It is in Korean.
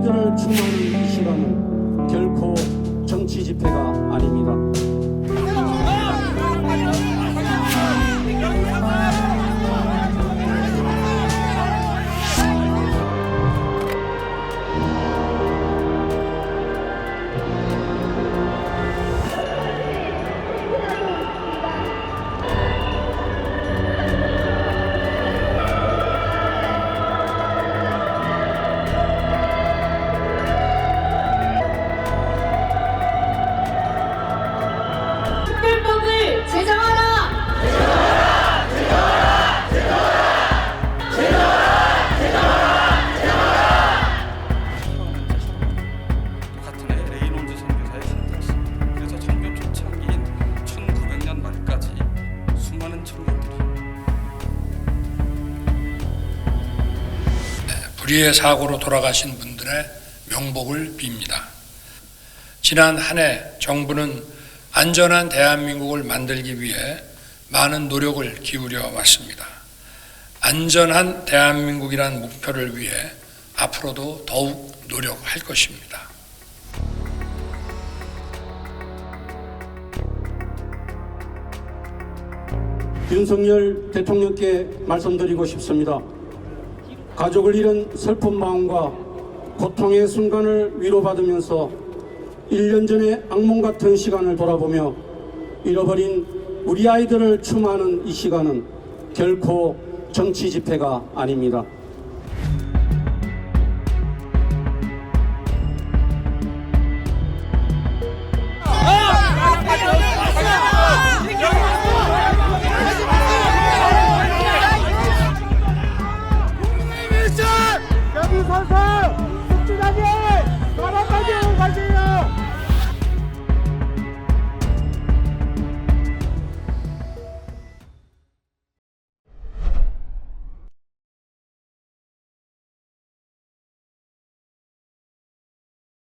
그들을 추모하는 이 시간은 결코 정치 집회가 아닙니다. 불의의 사고로 돌아가신 분들의 명복을 빕니다. 지난 한 해 정부는 안전한 대한민국을 만들기 위해 많은 노력을 기울여 왔습니다. 안전한 대한민국이란 목표를 위해 앞으로도 더욱 노력할 것입니다. 윤석열 대통령께 말씀드리고 싶습니다. 가족을 잃은 슬픈 마음과 고통의 순간을 위로받으면서 1년 전의 악몽 같은 시간을 돌아보며 잃어버린 우리 아이들을 추모하는 이 시간은 결코 정치 집회가 아닙니다. 이선수 숙주단이 바람까지!